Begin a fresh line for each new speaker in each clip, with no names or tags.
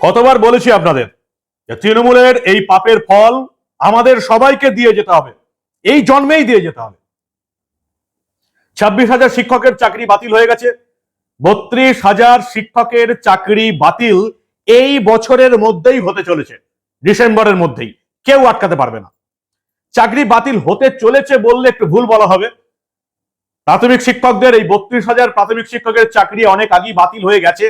কতবার বলেছি আপনাদের যে তৃণমূলের এই পাপের ফল আমাদের সবাইকে দিয়ে যেতে হবে। এই জন্মেই দিয়ে যেতে হবে। ছাব্বিশ হাজার শিক্ষকের চাকরি বাতিল হয়ে গেছে। বত্রিশ হাজার শিক্ষকের চাকরি বাতিল এই বছরের মধ্যেই হতে চলেছে। ডিসেম্বরের মধ্যেই। কেউ আটকাতে পারবে না। চাকরি বাতিল হতে চলেছে বললে একটু ভুল বলা হবে। প্রাথমিক শিক্ষকদের এই বত্রিশ হাজার প্রাথমিক শিক্ষকের চাকরি অনেক আগেই বাতিল হয়ে গেছে।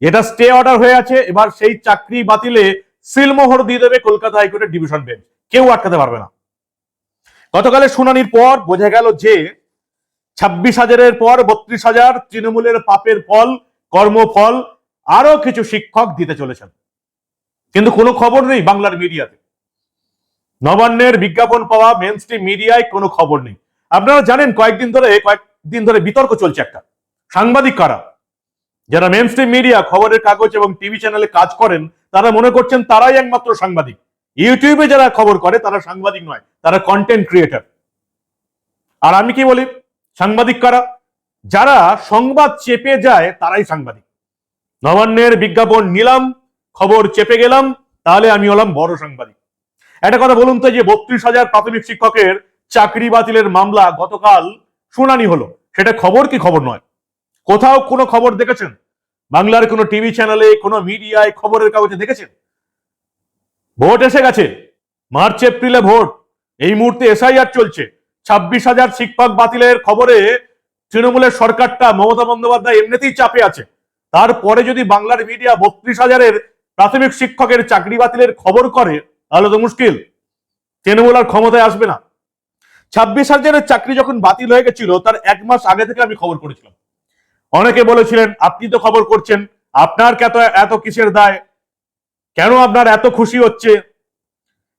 এটা স্টে অর্ডার হয়ে আছে। এবার সেই চাকরি বাতিলে সিলমোহর দিয়ে দেবে কলকাতা হাইকোর্টের ডিভিশন বেঞ্চ কেউ আটকাতে পারবে না। গতকালের শুনানির পর বোঝা গেল যে ছাব্বিশ হাজারের পর বত্রিশ হাজার তৃণমূলের পাপের ফল, কর্মফল আরও কিছু শিক্ষক দিতে চলেছেন। কিন্তু কোনো খবর নেই বাংলার মিডিয়াতে। নবান্নের বিজ্ঞাপন পাওয়া মেন স্ট্রিম মিডিয়ায় কোনো খবর নেই। আপনারা জানেন কয়েকদিন ধরে কয়েকদিন ধরে বিতর্ক চলছে একটা। সাংবাদিক কারা? যারা মেন স্ট্রিম মিডিয়া খবরের কাগজ এবং টিভি চ্যানেলে কাজ করেন, তারা মনে করছেন তারাই একমাত্র সাংবাদিক। ইউটিউবে যারা খবর করে, তারা সাংবাদিক নয়, তারা কন্টেন্ট ক্রিয়েটার আর আমি কি বলি? সাংবাদিক কারা? যারা সংবাদ চেপে যায়, তারাই সাংবাদিক। নবান্নের বিজ্ঞাপন নিলাম, খবর চেপে গেলাম, তাহলে আমি হলাম বড় সাংবাদিক। একটা কথা বলুন তো যে, বত্রিশ হাজার প্রাথমিক শিক্ষকের চাকরি বাতিলের মামলা গতকাল শুনানি হলো। সেটা খবর কি খবর নয়? কোথাও কোনো খবর দেখেছেন? বাংলার কোনো টিভি চ্যানেলে, কোনো মিডিয়ায় খবরের কাগজে দেখেছেন? ভোট এসে গেছে। মার্চ, এপ্রিলে ভোট। এই মুহূর্তে এসআইআর চলছে। ছাব্বিশ হাজার শিক্ষক বাতিলের খবরে তৃণমূলের সরকারটা মমতা বন্দ্যোপাধ্যায় এমনিতেই চাপে আছে। তারপরে যদি বাংলার মিডিয়া বত্রিশ হাজারের প্রাথমিক শিক্ষকের চাকরি বাতিলের খবর করে, তাহলে তো মুশকিল। তৃণমূল আর ক্ষমতায় আসবে না। ছাব্বিশ হাজারের চাকরি যখন বাতিল হয়ে গেছিল, তার এক মাস আগে থেকে আমি খবর করেছিলাম। অনেকে বলেছিলেন, আপনি তো খবর করছেন, আপনার কত এত কিসের দায়? কেন আপনার এত খুশি হচ্ছে?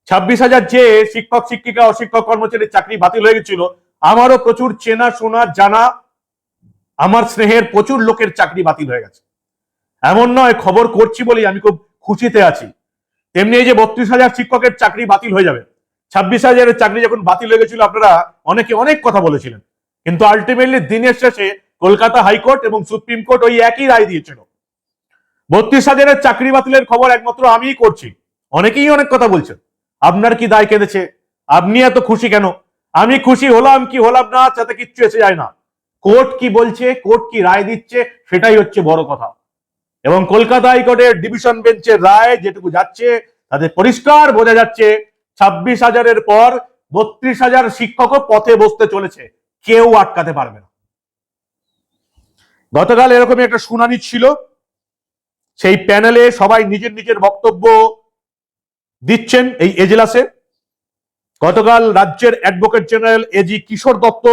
ছাব্বিশ হাজার যে শিক্ষক, শিক্ষিকা, অশিক্ষক, কর্মচারীর চাকরি বাতিল হয়ে গেছিল, আমারও প্রচুর চেনা, শোনা, জানা, আমার স্নেহের প্রচুর লোকের চাকরি বাতিল হয়ে গেছে। এমন নয়, খবর করছি বলেই আমি খুব খুশিতে আছি। তেমনি এই যে বত্রিশ হাজার শিক্ষকের চাকরি বাতিল হয়ে যাবে, ছাব্বিশ হাজারের চাকরি যখন বাতিল হয়ে গেছিল, আপনারা অনেকে অনেক কথা বলেছিলেন, কিন্তু আলটিমেটলি দিনের শেষে কলকাতা হাইকোর্ট এবং সুপ্রিম কোর্ট ওই একই রায় দিয়েছিল। বত্রিশ হাজারের চাকরি বাতিলের খবর একমাত্র আমিই করছি। অনেকেই অনেক কথা বলছেন। আপনার কি দায় কেঁদেছে? আপনি এত খুশি কেন? আমি খুশি হলাম কি হলাম না তাতে কিচ্ছু এসে যায় না। কোর্ট কি বলছে, কোর্ট কি রায় দিচ্ছে, সেটাই হচ্ছে বড় কথা। এবং কলকাতা হাইকোর্টের ডিভিশন বেঞ্চের রায় যেটুকু যাচ্ছে, তাতে পরিষ্কার বোঝা যাচ্ছে, ছাব্বিশ হাজারের পর বত্রিশ হাজার শিক্ষকও পথে বসতে চলেছে। কেউ আটকাতে পারবে না। গতকাল এরকমই একটা শুনানি ছিল। সেই প্যানেলে সবাই নিজের নিজের বক্তব্য দিচ্ছেন এই এজলাসে। গতকাল রাজ্যের advocate general AG Kishore Datta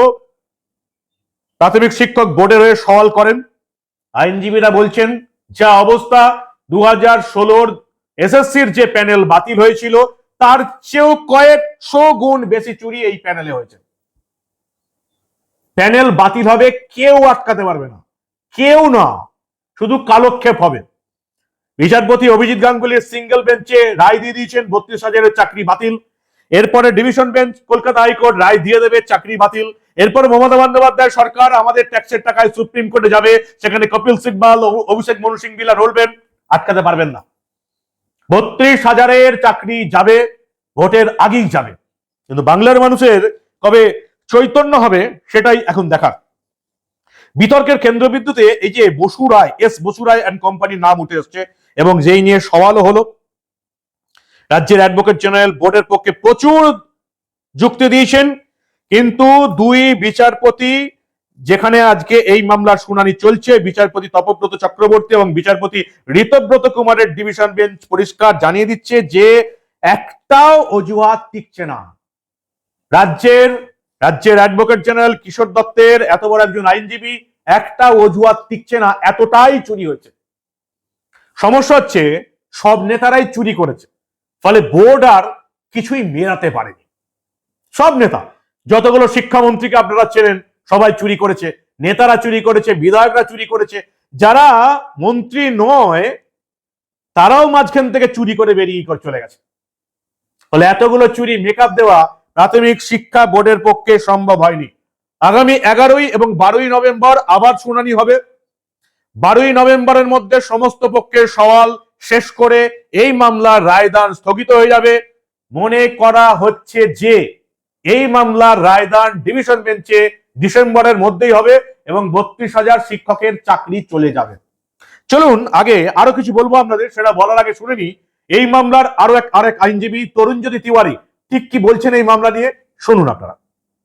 প্রাথমিক শিক্ষক বোর্ডের হয়ে সওয়াল করেন। আইনজীবীরা বলছেন, যা অবস্থা দু হাজার ষোলোর এসএসসির যে প্যানেল বাতিল হয়েছিল, তার চেয়েও কয়েকশো গুণ বেশি চুরি এই প্যানেলে হয়েছে। প্যানেল বাতিল হবে কেউ আটকাতে পারবে না। কেউ না, শুধু কালক্ষেপ হবে। বিচারপতি অভিজিৎ গাঙ্গুলির সিঙ্গেল বেঞ্চে রায় দিয়ে দিয়েছেন, বত্রিশ হাজারের চাকরি বাতিল। এরপরে division bench Kolkata high court রায় দিয়ে দেবে, চাকরি বাতিল। এরপর মমতা বন্দ্যোপাধ্যায় সরকার আমাদের ট্যাক্সের টাকায় সুপ্রিম কোর্টে যাবে, সেখানে কপিল সিব্বাল অভিষেক মনু সিং বিলা রলবেন, আটকাতে পারবেন না। বত্রিশ হাজারের চাকরি যাবে, ভোটের আগেই যাবে। কিন্তু বাংলার মানুষের কবে চৈতন্য হবে, সেটাই এখন দেখার। বিতর্কের কেন্দ্রবিন্দুতে এই যে বসু রায়, এস বসু রায় অ্যান্ড কোম্পানির নাম উঠে এসছে এবং যেই নিয়ে সওয়ালও হলো। রাজ্যের অ্যাডভোকেট জেনারেল বোর্ডের পক্ষে প্রচুর যুক্তি দিয়েছেন, কিন্তু দুই বিচারপতি যেখানে আজকে এই মামলার শুনানি চলছে, বিচারপতি তপব্রত চক্রবর্তী এবং বিচারপতি ঋতব্রত কুমারের ডিভিশন বেঞ্চ পরিষ্কার জানিয়ে দিচ্ছে যে একটাও অজুহাত টিকছে না। রাজ্যের রাজ্যের অ্যাডভোকেট জেনারেল কিশোর দত্তের এত বড় একজন আইনজীবী, একটা অজুহাত টিকছে না, এতটাই চুরি হয়েছে। সমস্যা হচ্ছে, সব নেতারাই চুরি করেছে, ফলে বোর্ড আর কিছুই মেলাতে পারেনি। সব নেতা, যতগুলো শিক্ষামন্ত্রীকে আপনারা চেনেন, সবাই চুরি করেছে, নেতারা চুরি করেছে, বিধায়করা চুরি করেছে, যারা মন্ত্রী নয়, তারাও মাঝখান থেকে চুরি করে বেরিয়ে চলে গেছে। ফলে এতগুলো চুরি মেকআপ দেওয়া প্রাথমিক শিক্ষা বোর্ডের পক্ষে সম্ভব হয়নি। আগামী এগারোই এবং বারোই নভেম্বর আবার শুনানি হবে। বারোই নভেম্বরের মধ্যে সমস্ত পক্ষের সওয়াল শেষ করে এই মামলার রায়দান স্থগিত হয়ে যাবে। মনে করা হচ্ছে যে এই মামলার রায়দান ডিভিশন বেঞ্চে ডিসেম্বরের মধ্যেই হবে এবং বত্রিশ হাজার শিক্ষকের চাকরি চলে যাবে। চলুন, আগে আরও কিছু বলব আপনাদের, সেটা বলার আগে শুনে এই মামলার আরও এক আরেক আইনজীবী তরুণজ্যোতি তিওয়ারি ঠিক কি বলছেন এই মামলা নিয়ে? শুনুন আপনারা।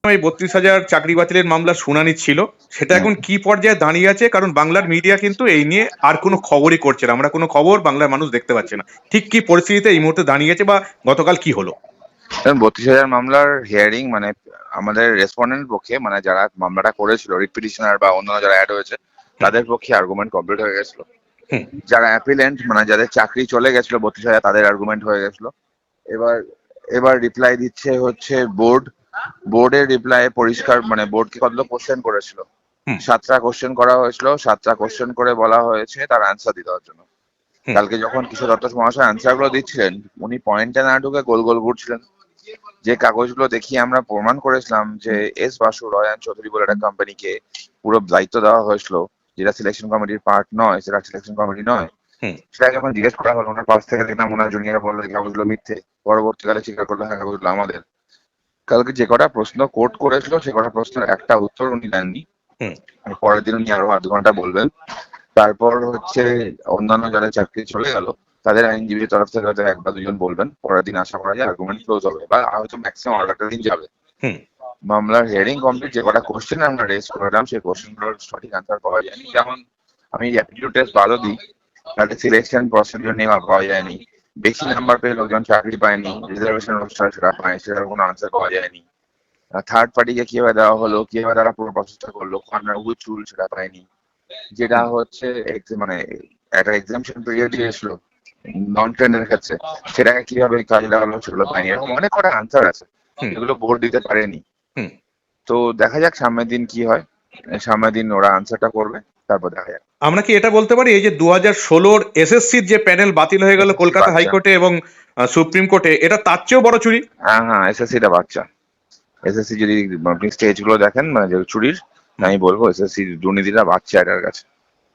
এই বত্রিশ হাজার চাকরি বাতিলের মামলার শুনানি ছিল। সেটা এখন কি পর্যায়ে দাঁড়িয়ে আছে? কারণ বাংলার মিডিয়া কিন্তু এই নিয়ে আর কোনো খবরই করছে না। আমরা কোনো খবর বাংলার মানুষ দেখতে পাচ্ছে না। ঠিক কি পরিস্থিতিতে এই মুহূর্তে দাঁড়িয়েছে বা গতকাল কি হলো?
বত্রিশ হাজার মামলার হিয়ারিং মানে আমাদের রেসপন্ডেন্ট পক্ষে মানে যারা মামলাটা করেছিল রিপিটিশনার বা অন্যান্য যারা অ্যাড হয়েছে তাদের পক্ষে আর্গুমেন্ট কমপ্লিট হয়ে গেছিল। যারা অ্যাপিলেন্ট মানে যাদের চাকরি চলে গেছিল বত্রিশ হাজার তাদের আর্গুমেন্ট হয়ে গেছিল। এবার এবার রিপ্লাই দিচ্ছে হচ্ছে বোর্ড বোর্ডের রিপ্লাই পরিষ্কার মানে বোর্ডকে কতগুলো কোশ্চেন করেছিল। সাতটা কোশ্চেন করা হয়েছিল সাতটা কোশ্চেন করে বলা হয়েছে তার আনসার দিতে হওয়ার জন্য। কালকে যখন কিশোর দত্ত মহাশয় আনসারগুলো দিচ্ছিলেন উনি পয়েন্টে না ঢুকে গোল গোল ঘুরছিলেন। যে কাগজগুলো দেখিয়ে আমরা প্রমাণ করেছিলাম যে এস বাসু রয়ান চৌধুরী বলে একটা কোম্পানিকে পুরো দায়িত্ব দেওয়া হয়েছিল যেটা সিলেকশন কমিটির পার্ট নয় সেটা সিলেকশন কমিটি নয়। সেটা যখন জিজ্ঞেস করা হলো ওনার পাশ থেকে দেখলাম ওনার জুনিয়র বলল এই কাগজগুলো মিথ্যে। পরবর্তীকালে স্বীকার করল হ্যাঁ কাগজগুলো আমাদের। কালকে যে কটা প্রশ্ন কোর্ট করেছিল সে কটা প্রশ্নের একটা উত্তর উনি দেননি। পরের দিন উনি আরও আধ ঘণ্টা বলবেন। তারপর হচ্ছে অন্যান্য যারা চাকরি চলে গেল তাদের আইনজীবীর তরফ থেকে হয়তো এক বা দুজন বলবেন। পরের দিন আশা করা যায় আর্গুমেন্ট ক্লোজ হবে বা হয়তো ম্যাক্সিমাম আর একটা দিন যাবে।
হুম।
মামলার হিয়ারিং কমপ্লিট যে কটা কোশ্চেন আমরা রেজ করলাম সেই কোশ্চেনগুলোর সঠিক আনসার পাওয়া যায়নি। যেমন আমি অ্যাপটিটিউড টেস্ট বাদও দিই। তাতে সিলেকশন প্রসিডিউর নেওয়া পাওয়া যায়নি। বেশি নাম্বার পেয়ে লোকজন চাকরি পায়নি রিজার্ভেশন অনুষ্ঠান সেটা পায় সেটার কোনো আনসার পাওয়া যায়নি। থার্ড পার্টিকে কীভাবে দেওয়া হলো কীভাবে তারা পুরো প্রসেসটা করল কর্নার উইচ রুল সেটা পায়নি। যেটা হচ্ছে মানে একটা এক্সামশন পিরিয়ড এসলো নন ট্রেনের ক্ষেত্রে। সেটাকে কীভাবে কাজে লাগালো সেগুলো পাইনি এরকম অনেক কটা আনসার আছে। এগুলো বোর্ড দিতে পারেনি। তো দেখা যাক সামনের দিন কি হয় সামনের দিন ওরা আনসারটা করবে তারপর দেখা যাক।
আমরা কি এটা বলতে পারি? এই যে দু হাজার ষোলোর এসএসসির যে প্যানেল বাতিল হয়ে গেল কলকাতা হাইকোর্টে এবং সুপ্রিম কোর্টে এটা তার চেয়েও বড় চুরি?
হ্যাঁ হ্যাঁ এসএসসি টা বাচ্চা। এসএসসি যদি আপনি স্টেজগুলো দেখেন মানে যে চুরির আমি বলব এসএসসি দুর্নীতিটা বাচ্চা এটার কাছে।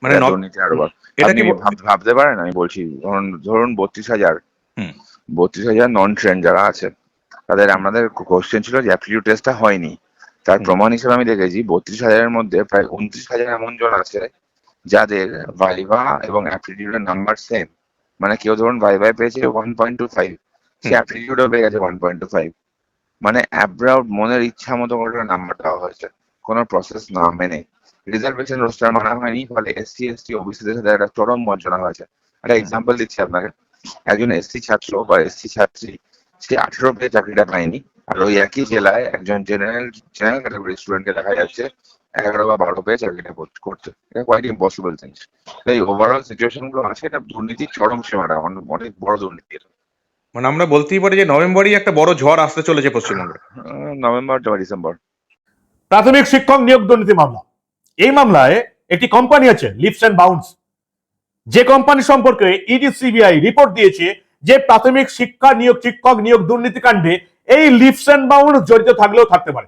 মানে
দুর্নীতি আরও
এটা কি
ভাব- ভাবতে পারেন? আমি বলছি ধরুন ধরুন বত্রিশ হাজার।
হুম।
বত্রিশ হাজার নন ট্রেন যারা আছে তাদের আমাদের কোশ্চেন ছিল যে অ্যাপটিটিউড টেস্টটা হয়নি। তার। প্রমাণ হিসেবে আমি দেখেছি বত্রিশ হাজারের মধ্যে প্রায় উনত্রিশ হাজার এমন জন আছে যাদের ভাইভা এবং অ্যাপটিটিউডের নাম্বার সেম মানে কেউ ধরুন ভাইভাই পেয়েছে ওয়ান পয়েন্ট টু ফাইভ সে। অ্যাপটিটিউডও পেয়ে গেছে ওয়ান পয়েন্ট টু ফাইভ মানে অ্যাব্রাউট মনের ইচ্ছা মতো করে নাম্বার দেওয়া হয়েছে কোনো প্রসেস না মেনে। রিজার্ভেশন রোস্টার মানা হয়নি ফলে এসসি এসটি ওবিসিদের সাথে একটা চরম বঞ্চনা হয়েছে। একটা এক্সাম্পল দিচ্ছি আপনাকে। একজন এসসি ছাত্র বা এসসি ছাত্রী সে আঠেরো পেয়ে চাকরিটা পায়নি আর ওই একই জেলায় একজন জেনারেল জেনারেল ক্যাটাগরি স্টুডেন্টকে দেখা যাচ্ছে এগারো বা বারো পেয়ে চাকরিটা কর- করছে এটা কোয়াইট ইম্পসিবল জিনিস এই ওভারঅল সিচুয়েশনগুলো আছে এটা দুর্নীতির চরম সীমাটা অনেক অনেক বড় দুর্নীতি
মানে আমরা বলতেই পারি যে নভেম্বরই একটা বড় ঝড় আসতে চলেছে পশ্চিমবঙ্গে।
নভেম্বর বা ডিসেম্বর।
প্রাথমিক শিক্ষক নিয়োগ দুর্নীতি মামলা। এই মামলায় একটি কোম্পানি আছে লিপস অ্যান্ড বাউন্স যে কোম্পানি সম্পর্কে ইডি সিবিআই রিপোর্ট দিয়েছে যে প্রাথমিক শিক্ষা নিয়োগ শিক্ষক নিয়োগ দুর্নীতিকাণ্ডে এই লিপস অ্যান্ড বাউন্স জড়িত থাকলেও থাকতে পারে।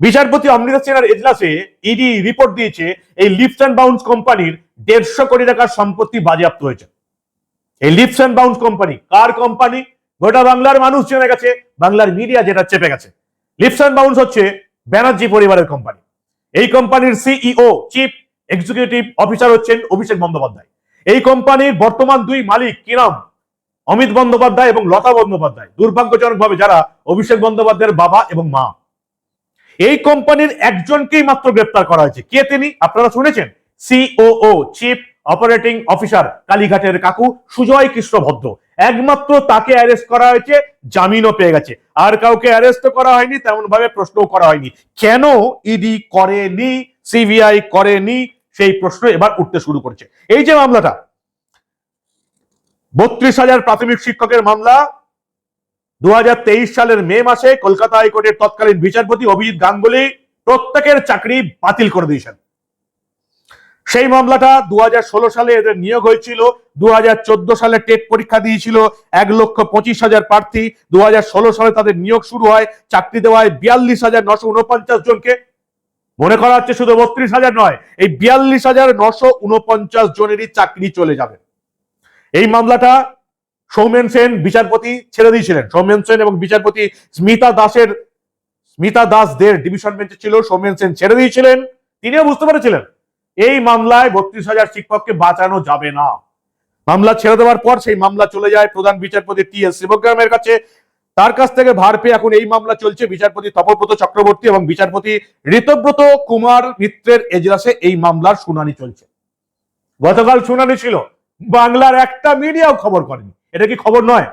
বিচারপতি অমৃতা সেনার এজলাসে ইডি রিপোর্ট দিয়েছে, এই লিপস অ্যান্ড বাউন্স কোম্পানির দেড়শো কোটি টাকার সম্পত্তি বাজেয়াপ্ত হয়েছে। এই লিপস অ্যান্ড বাউন্স কোম্পানি কার কোম্পানি গোটা বাংলার মানুষ জেনে গেছে, বাংলার মিডিয়া যেটা চেপে গেছে। লিপস অ্যান্ড বাউন্স হচ্ছে ব্যানার্জি পরিবারের কোম্পানি এই কোম্পানির সিইও চিফ এক্সিকিউটিভ অফিসার হচ্ছেন অভিষেক বন্দ্যোপাধ্যায়। এই কোম্পানির বর্তমান দুই মালিক কি নাম? অমিত বন্দ্যোপাধ্যায় এবং লতা বন্দ্যোপাধ্যায়। দুর্ভাগ্যজনকভাবে যারা অভিষেক বন্দ্যোপাধ্যায়ের বাবা এবং মা। এই কোম্পানির একজনকেই মাত্র গ্রেপ্তার করা হয়েছে। কে তিনি? আপনারা শুনেছেন? সিওও চিফ অপারেটিং অফিসার কালীঘাটের কাকু সুজয় কৃষ্ণ ভদ্র। একমাত্র তাকে অ্যারেস্ট করা হয়েছে, জামিনও পেয়ে গেছে। আর কাউকে অ্যারেস্ট করা হয়নি তেমন ভাবে প্রশ্নও করা হয়নি। কেন ইডি করেনি সিবিআই করেনি, সেই প্রশ্ন এবার উঠতে শুরু করেছে। এই যে মামলাটা, বত্রিশ হাজার প্রাথমিক শিক্ষকের মামলা দু হাজার তেইশ সালের মে মাসে কলকাতা হাইকোর্টের তৎকালীন বিচারপতি অভিজিৎ গাঙ্গুলি প্রত্যেকের চাকরি বাতিল করে দিয়েছেন। সেই মামলাটা দুহাজার ষোলো সালে এদের নিয়োগ হয়েছিল, দুহাজার চোদ্দ সালে টেট পরীক্ষা দিয়েছিল এক লক্ষ পঁচিশ হাজার প্রার্থী দু হাজার ষোলো সালে তাদের নিয়োগ শুরু হয়, চাকরি দেওয়ায় বিয়াল্লিশ হাজার নশো উনপঞ্চাশ জনকে। মনে করা হচ্ছে শুধু বত্রিশ হাজার নয়, এই বিয়াল্লিশ হাজার নশো উনপঞ্চাশ জনেরই চাকরি চলে যাবে। এই মামলাটা সৌমেন সেন বিচারপতি ছেড়ে দিয়েছিলেন। সৌমেন সেন এবং বিচারপতি স্মিতা দাসের, স্মিতা দাস দের ডিভিশন বেঞ্চে ছিল, সৌমেন সেন ছেড়ে দিয়েছিলেন, তিনিও বুঝতে পেরেছিলেন। এই মামলায় বত্রিশ হাজার শিক্ষককে বাঁচানো যাবে না। মামলা ছেড়ে দেওয়ার পর সেই মামলা চলে যায় প্রধান বিচারপতি টি এস শিবগ্রামের কাছে। তার কাছ থেকে ভার পেয়ে এখন এই মামলা চলছে। বিচারপতি তপব্রত চক্রবর্তী এবং বিচারপতি ঋতব্রত কুমার মিত্রের এজলাসে এই মামলার শুনানি চলছে। গতকাল শুনানি ছিল। বাংলার একটা মিডিয়াও খবর করেনি। এটা কি খবর নয়?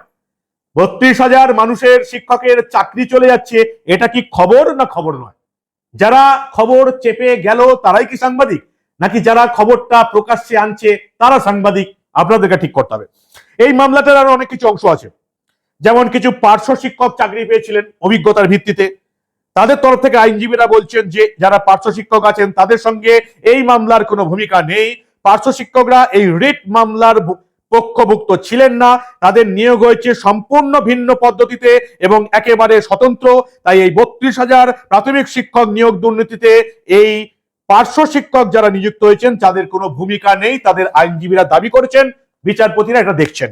বত্রিশ হাজার মানুষের শিক্ষকের চাকরি চলে যাচ্ছে, এটা কি খবর না খবর নয়? যারা খবর চেপে গেল তারাই কি সাংবাদিক? নাকি যারা খবরটা প্রকাশ্যে আনছে তারা সাংবাদিক? আপনাদেরকে ঠিক করতে হবে। এই মামলাটার আরও অনেক কিছু অংশ আছে। যেমন কিছু পার্শ্ব শিক্ষক চাকরি পেয়েছিলেন অভিজ্ঞতার ভিত্তিতে। তাদের তরফ থেকে আইনজীবীরা বলছেন যে, যারা পার্শ্ব শিক্ষক আছেন তাদের সঙ্গে এই মামলার কোনো ভূমিকা নেই। পার্শ্ব শিক্ষকরা এই রিট মামলার পক্ষভুক্ত ছিলেন না, তাদের নিয়োগ হয়েছে সম্পূর্ণ ভিন্ন পদ্ধতিতে এবং একেবারে স্বতন্ত্র। তাই এই বত্রিশ হাজার প্রাথমিক শিক্ষক নিয়োগ দুর্নীতিতে এই পার্শ্ব শিক্ষক যারা নিযুক্ত হয়েছেন, তাদের কোনো ভূমিকা নেই, তাদের আইনজীবীরা দাবি করেছেন, বিচারপতিরা এটা দেখছেন।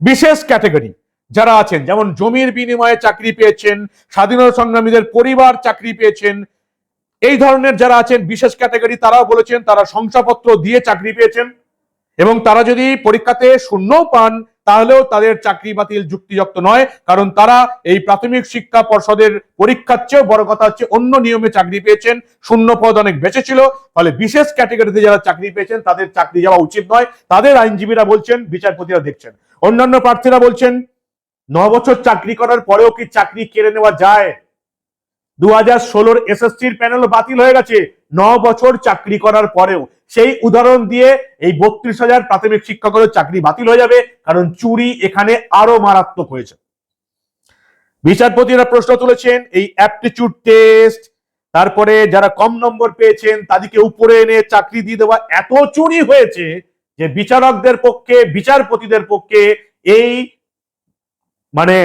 বিশেষ ক্যাটাগরি যারা আছেন, যেমন জমির বিনিময়ে চাকরি পেয়েছেন স্বাধীনতা সংগ্রামীদের পরিবার চাকরি পেয়েছেন, এই ধরনের যারা আছেন, বিশেষ ক্যাটাগরি তারাও বলেছেন, তারা শংসাপত্র দিয়ে চাকরি পেয়েছেন। এবং তারা যদি পরীক্ষাতে শূন্য পান, তাহলেও তাদের চাকরি বাতিল যুক্তিযুক্ত নয়, কারণ তারা এই প্রাথমিক শিক্ষা পর্ষদের পরীক্ষার চেয়েও বড় কথা হচ্ছে অন্য নিয়মে চাকরি পেয়েছেন, শূন্য পদ অনেক বেঁচে ছিল, ফলে বিশেষ ক্যাটাগরিতে যারা চাকরি পেয়েছেন, তাদের চাকরি যাওয়া উচিত নয়। তাদের আইনজীবীরা বলছেন, বিচারপতিরা দেখছেন। অন্যান্য প্রার্থীরা বলছেন ন বছর চাকরি করার পরেও কি চাকরি কেড়ে নেওয়া যায়? দু হাজার ষোলোর এসএসসির প্যানেল বাতিল হয়ে গেছে। ন বছর চাকরি করার পরেও। সেই উদাহরণ দিয়ে এই বত্রিশ হাজার প্রাথমিক শিক্ষকের চাকরি বাতিল হয়ে যাবে, কারণ চুরি এখানে আরও মারাত্মক হয়েছে। বিচারপতিরা প্রশ্ন তুলেছেন, এই অ্যাপটিচিউড টেস্ট তারপরে যারা কম নম্বর পেয়েছেন, তাদেরকে উপরে এনে চাকরি দিয়ে দেওয়া, এত চুরি হয়েছে যে বিচারকদের পক্ষে, বিচারপতিদের পক্ষে এই মানে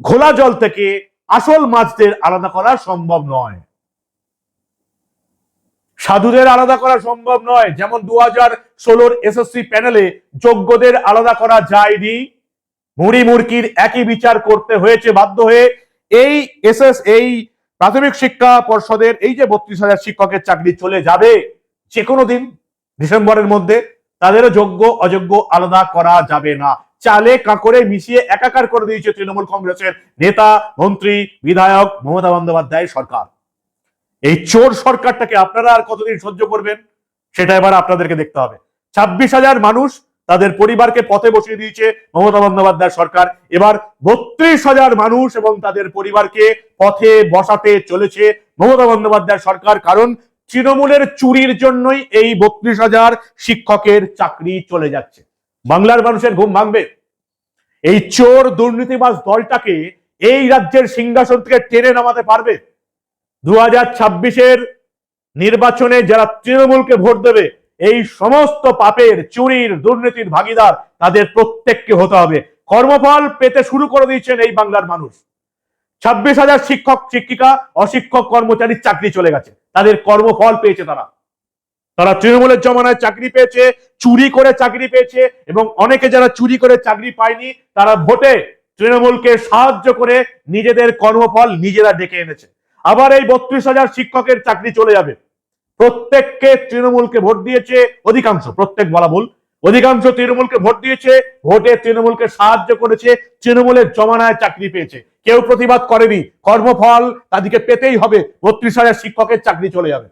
ঘোলা জল থেকে আসল মাছদের আলাদা করা সম্ভব নয়। সাধুদের আলাদা করা সম্ভব নয়। যেমন দু হাজার ষোলোর এসএসসি প্যানেলে যোগ্যদের আলাদা করা যায়নি। মুড়ি মুরকির একই বিচার করতে হয়েছে বাধ্য হয়ে। এই এসএস এই প্রাথমিক শিক্ষা পর্ষদের, এই যে বত্রিশ হাজার শিক্ষকের চাকরি চলে যাবে যে কোনো দিন ডিসেম্বরের মধ্যে, তাদেরও যোগ্য, অযোগ্য আলাদা করা যাবে না। চালে কাঁকড়ে মিশিয়ে একাকার করে দিয়েছে তৃণমূল কংগ্রেসের নেতা, মন্ত্রী, বিধায়ক মমতা বন্দ্যোপাধ্যায় সরকার। এই চোর সরকারটাকে আপনারা আর কতদিন সহ্য করবেন? সেটা এবার আপনাদেরকে দেখতে হবে। ছাব্বিশ হাজার মানুষ তাদের পরিবারকে পথে বসিয়ে দিয়েছে মমতা বন্দ্যোপাধ্যায় সরকার। এবার বত্রিশ হাজার মানুষ এবং তাদের পরিবারকে পথে বসাতে চলেছে মমতা বন্দ্যোপাধ্যায় সরকার। কারণ তৃণমূলের চুরির জন্যই এই বত্রিশ হাজার শিক্ষকের চাকরি চলে যাচ্ছে। বাংলার মানুষের ঘুম ভাঙবে। এই চোর দুর্নীতিবাজ দলটাকে এই রাজ্যের সিংহাসন থেকে টেনে নামাতে পারবে। দু হাজার ছাব্বিশের নির্বাচনে যারা তৃণমূলকে ভোট দেবে, এই সমস্ত পাপের, চুরির, দুর্নীতির ভাগিদার তাদের প্রত্যেককে হতে হবে। কর্মফল পেতে শুরু করে দিয়েছেন এই বাংলার মানুষ। ছাব্বিশ হাজার শিক্ষক, শিক্ষিকা, অশিক্ষক কর্মচারীর চাকরি চলে গেছে। তাদের কর্মফল পেয়েছে তারা। তারা তৃণমূলের জমানায় চাকরি পেয়েছে চুরি করে চাকরি পেয়েছে এবং অনেকে যারা চুরি করে চাকরি পায়নি, তারা ভোটে তৃণমূলকে সাহায্য করে নিজেদের কর্মফল নিজেরা ডেকে এনেছে। আবার এই বত্রিশ হাজার শিক্ষকের চাকরি চলে যাবে। প্রত্যেককে তৃণমূলকে ভোট দিয়েছে অধিকাংশ, প্রত্যেক বলা ভুল। অধিকাংশ তৃণমূলকে ভোট দিয়েছে, ভোটে তৃণমূলকে সাহায্য করেছে, তৃণমূলের জমানায় চাকরি পেয়েছে। কেউ প্রতিবাদ করেনি, কর্মফল তাদেরকে পেতেই হবে, বত্রিশ হাজার শিক্ষকের চাকরি চলে যাবে।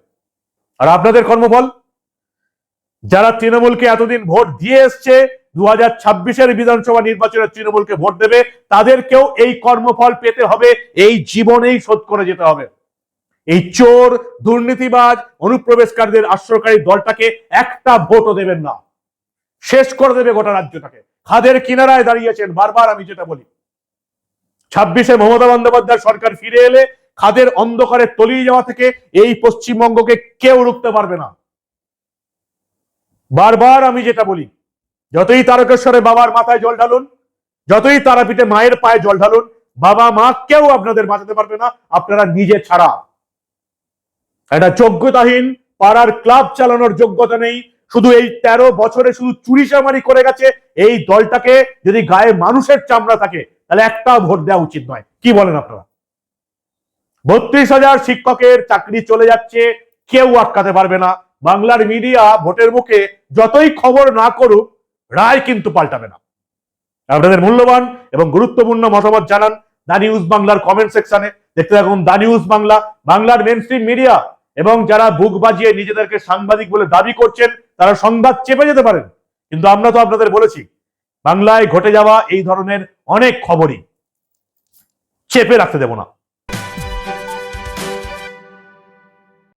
আর আপনাদের কর্মফল? যারা তৃণমূলকে এতদিন ভোট দিয়ে এসছে দু হাজার ছাব্বিশের বিধানসভা নির্বাচনে তৃণমূলকে ভোট দেবে, তাদেরকেও এই কর্মফল পেতে হবে, এই জীবনেই শোধ করে যেতে হবে। এই চোর, দুর্নীতিবাজ, অনুপ্রবেশকারীদের আশ্রয়কারী দলটাকে একটা ভোটও দেবেন না। শেষ করে দেবে গোটা রাজ্যটাকে। খাদের কিনারায় দাঁড়িয়েছেন, বারবার আমি যেটা বলি। ছাব্বিশে মমতা বন্দ্যোপাধ্যায় সরকার ফিরে এলে, খাদের অন্ধকারে তলিয়ে যাওয়া থেকে এই পশ্চিমবঙ্গকে কেউ রুখতে পারবে না। বারবার আমি যেটা বলি, যতই তারকেশ্বরে বাবার মাথায় জল ঢালুন, যতই তারাপীঠে মায়ের পায়ে জল ঢালুন, বাবা মা কেউ আপনাদের বাঁচাতে পারবে না, আপনারা নিজে ছাড়া। একটা যোগ্যতাহীন পাড়ার ক্লাব চালানোর যোগ্যতা নেই, শুধু এই তেরো বছরে শুধু চুরি চামারি করে গেছে, এই দলটাকে যদি গায়ে মানুষের চামড়া থাকে, তাহলে একটা ভোট দেওয়া উচিত নয়। কি বলেন আপনারা? বত্রিশ হাজার শিক্ষকের চাকরি চলে যাচ্ছে, কেউ আটকাতে পারবে না। বাংলার মিডিয়া ভোটের মুখে যতই খবর না করুক, রায় কিন্তু পাল্টাবে না। আপনাদের মূল্যবান এবং গুরুত্বপূর্ণ মতামত জানান দা নিউজ বাংলার কমেন্ট সেকশনে। দেখতে থাকুন দা নিউজ বাংলা, বাংলার মেন মিডিয়া এবং যারা বুক বাজিয়ে নিজেদেরকে সাংবাদিক বলে দাবি করছেন, তারা সংবাদ চেপে যেতে পারেন। কিন্তু আমরা তো আপনাদের বলেছি, বাংলায় ঘটে যাওয়া এই ধরনের অনেক খবরই চেপে রাখতে দেব না।